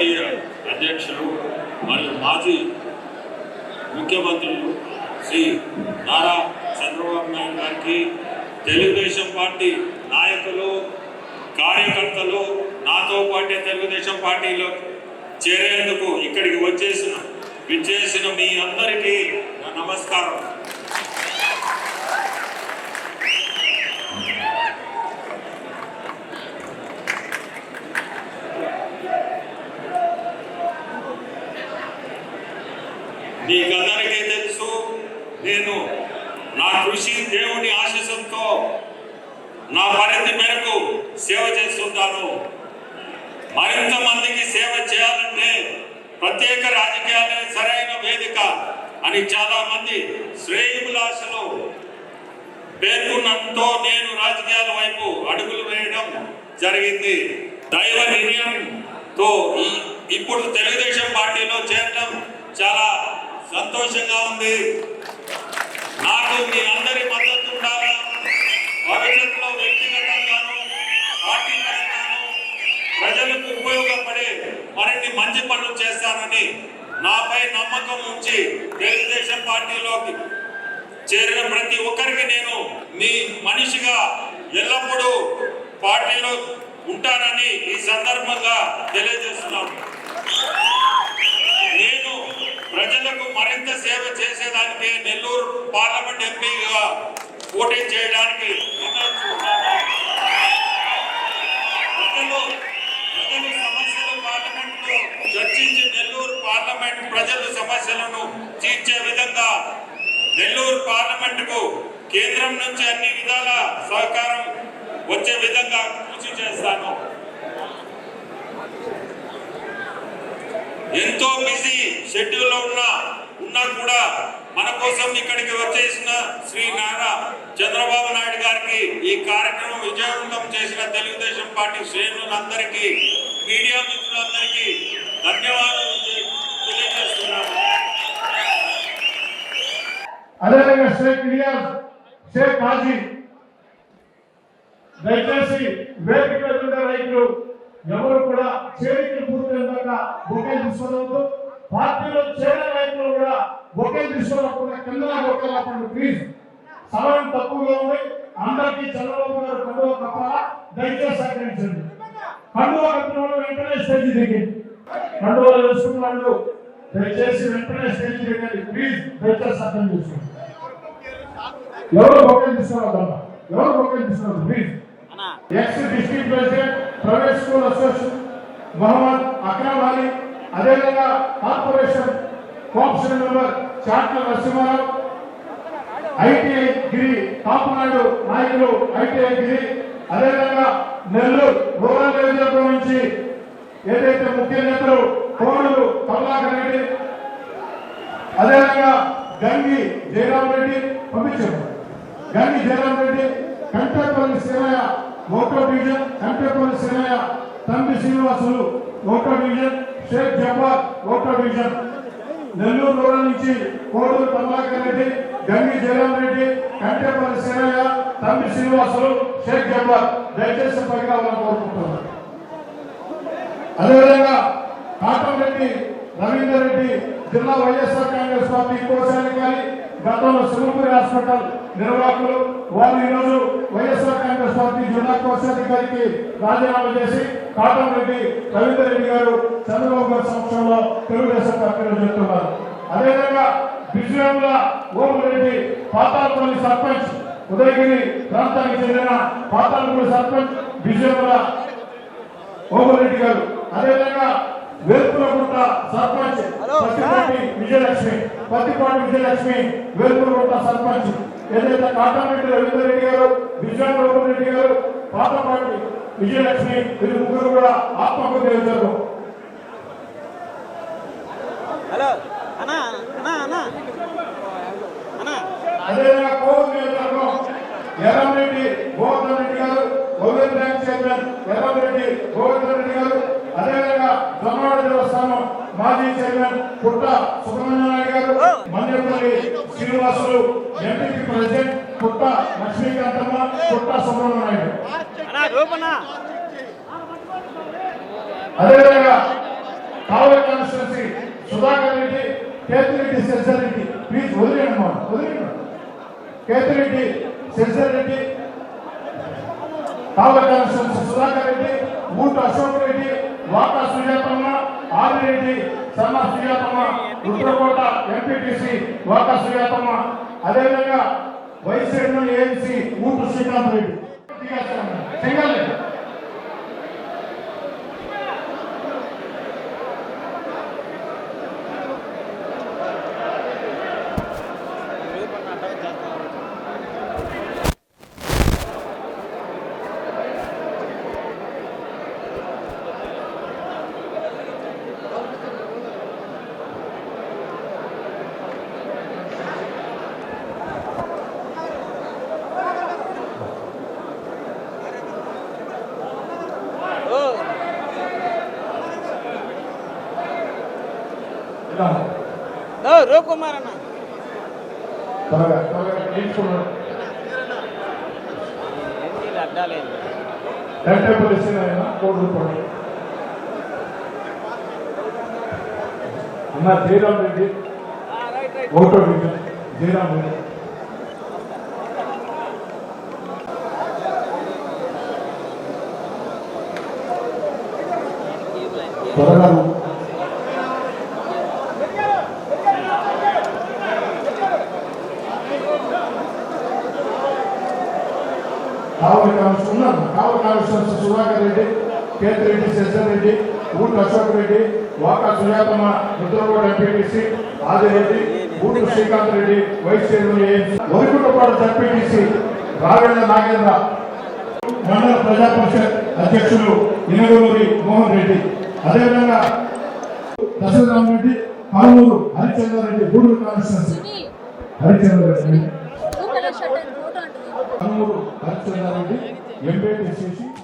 జాతీయ అధ్యక్షులు మరియు మాజీ ముఖ్యమంత్రులు శ్రీ నారా చంద్రబాబు నాయుడు గారికి తెలుగుదేశం పార్టీ నాయకులు కార్యకర్తలు నాతో పాటే తెలుగుదేశం పార్టీలో చేరేందుకు ఇక్కడికి వచ్చేసిన విచ్చేసిన మీ అందరికీ నా నమస్కారం. నేను నా కృషి దేవుని ఆశీస్సులతో నా పరిధి మేరకు సేవ చేస్తుంటాను. మరింత మందికి సేవ చేయాలంటే ప్రత్యేక రాజకీయాలే సరైన వేదిక అని చాలా మంది శ్రేయభిలాషలు పేర్కొన్నంతో నేను రాజకీయాల వైపు అడుగులు వేయడం జరిగింది. దైవ నిర్ణయంతో ఇప్పుడు తెలుగుదేశం పార్టీలో చేరడం చాలా సంతోషంగా ఉంది. నాకు మీ అందరి మద్దతు ఉండాలా? భవిష్యత్తులో వ్యక్తిగతంగాను పార్టీ పరంగాను ప్రజలకు ఉపయోగపడే మరిన్ని మంచి పనులు చేస్తానని నాపై నమ్మకం ఉంచి తెలుగుదేశం పార్టీలోకి చేరిన ప్రతి ఒక్కరికి నేను మీ మనిషిగా ఎల్లప్పుడూ పార్టీలో ఉంటానని ఈ సందర్భంగా తెలియజేస్తున్నాను నేను ప్రజలకు మరింత సేవ చేసేదానికి నెల్లూరు పార్లమెంట్ ఎంపీగా పోటీ చేయడానికి ప్రజలు ప్రజలు సమస్యలు పార్లమెంట్లో చర్చించి నెల్లూరు పార్లమెంట్ ప్రజల సమస్యలను తీర్చే విధంగా నెల్లూరు పార్లమెంటుకు కేంద్రం నుంచి అన్ని విధాల సహకారం వచ్చే విధంగా కృషి చేస్తాను. ఎంతో బిజీ షెడ్యూల్లో ఉన్న ఉన్నా కూడా మన కోసం ఇక్కడికి వచ్చేసిన శ్రీ నారా చంద్రబాబు నాయుడు గారికి ఈ కార్యక్రమం విజయవంతం చేసిన తెలుగుదేశం పార్టీ శ్రేణులందరికీ మీడియా మిత్రులందరికీ ధన్యవాదాలు తె- తెలియజేస్తున్నాను అదేవిధంగా షేక్ ఇలియాస్ షేక్ హాజీ దయచేసి వేదిక రైతులు ఎవరు కూడా చేరి ఒకే తీసుకోవద్దు పార్టీలో చేరిన రైతులు కూడా ఒకే కింద ఒకే ప్లీజ్ సమయం తక్కువగా ఉంది. అందరికీ చంద్రబాబు గారు కండువ కప్పాలా దయచేసి సహకరించండి. కండువ కప్పిన వెంటనే స్టేజ్ దిగి కండువలు వేసుకున్న వాళ్ళు దయచేసి వెంటనే స్టేజ్ దిగండి. ప్లీజ్ దయచేసి అర్థం చేసుకోండి ఎవరు తీసుకోవద్దు ఎవరు తీసుకోవద్దు please ex district president private school association Mohammed Akram Ali అదేవిధంగా corporation cooption member Chatla Narasimha Rao ITI Giri Kapunadu నాయకులు ఐటీఐ గిరి అదేవిధంగా నెల్లూరు రూరల్ నియోజకవర్గం నుంచి ఏదైతే ముఖ్య నేతలు కోడలు కమలాకర్ రెడ్డి అదేవిధంగా గంగి జయరాం రెడ్డి పంపించారు. గంగి జయరాం రెడ్డి కంటపల్లి శివయ్య మోటో డివిజన్ కంటపల్లి శివయ్య తంబి శ్రీనివాసులు ఒకటో డివిజన్ షేక్ జబ్బార్ ఒకటో డివిజన్. నెల్లూరు రూరల్ నుంచి కోడూరు కమలాకర్ రెడ్డి గంగి జయరాం రెడ్డి కంటేపల్లి శివయ్య తంబి శ్రీనివాసులు షేక్ జబ్బార్. దయచేసి పైగా కోరుకుంటున్నారు అదేవిధంగా కాటంరెడ్డి రవీందర్ రెడ్డి జిల్లా వైఎస్ఆర్ కాంగ్రెస్ పార్టీ కోశాధికారి గతంలో సింగపూర్ హాస్పిటల్ నిర్వాహకులు వారు ఈరోజు వైఎస్ఆర్ కాంగ్రెస్ పార్టీ జిల్లా కోశాధికారికి రాజీనామా చేసి కాటంరెడ్డి కవిత రెడ్డి గారు చంద్రబాబు గారి తెలుగుదేశం పార్టీలో చేస్తున్నారు. అదేవిధంగా విజయంల ఓమిరెడ్డి పాతాలపల్లి సర్పంచ్ ఉదయగిరి ప్రాంతానికి చెందిన పాతాలపల్లి సర్పంచ్ విజయంల ఓమరెడ్డి గారు. అదేవిధంగా వేల్పులగుంట సర్పంచ్ పత్తిపాటి విజయలక్ష్మి పత్తిపాటి విజయలక్ష్మి వేల్పులగుంట సర్పంచ్. ఏదైతే కాటారెడ్డి రవీంద్ర రెడ్డి గారు విజయ రెడ్డి గారు పాతపాటి విజయలక్ష్మి వీరు ముగ్గురు కూడా ఆత్మహత్య చేశారు. హలో అన్నా అన్నా అన్నా. అన్నా. అదేవిధంగా కోవిడ్ నియోజకవర్గం ఎర్రంరెడ్డి గోవర్ధన్ రెడ్డి గారు గోవింద్ బ్యాంక్ చైర్మన్ ఎర్రంరెడ్డి గోవర్ధన్ రెడ్డి గారు అదేవిధంగా బ్రహ్మాండ దేవస్థానం మాజీ చైర్మన్ పుట్ట సుబ్రహ్మణ్య గారు శ్రీనివాసులు ఎంపీపీ ప్రెసిడెంట్ పుట్ట లక్ష్మీకాంతమ్మ పుట్ట సుబ్రహ్మణ్య అన్నా రూపన్నా అదేవిధంగా కావలి కాన్స్టిట్యున్సీ సుధాకర్ రెడ్డి కేతిరెడ్డి శశిధర్ రెడ్డి. ప్లీజ్ వదిలేండి మా వదిలేండి కేతిరెడ్డి శశిధర్ రెడ్డి. కావలి కాన్స్టిట్యున్సీ సుధాకర్ రెడ్డి ఊట అశోక్ రెడ్డి వాకా సుజాతమ్మ ఆదిరెడ్డి సన్న సుజాతమ్మ రుద్రకోట ఎంపీటీసీ వాకా సుజాతమ్మ అదేవిధంగా vice chairman AMC Ootu Srikanth Reddy. Single ఓ రూప్ కుమార్ అన్న త్వరగా త్వరగా ఏంటి అడ్డాలేదు ఇచ్చిన ఆయన కోటి రూపాయలు అన్న జయరామ్ రెడ్డి. ఓటో డివిజన్ జయరామ్ రెడ్డి. త్వరగా. కావలి కాన్స్టిట్యూషన్ ఉన్నాను Kavali constitution Sudhakar Reddy Kethireddy Sasidhar Reddy Ootu Ashok Reddy Vaka Sujathamma Rudragooda MPTC Adireddy Ootu Srikanth Reddy vice chairman Varikuntapadu MPTC Ravendra Nagendra. Mandal Praja Parishad అధ్యక్షులు ఇనగూరి మోహన్ రెడ్డి. అదేవిధంగా Dasaratharam Reddy Kanuru Harichandra Reddy Gudur constituency Harichandra Reddy. Blue colour shirt చేసి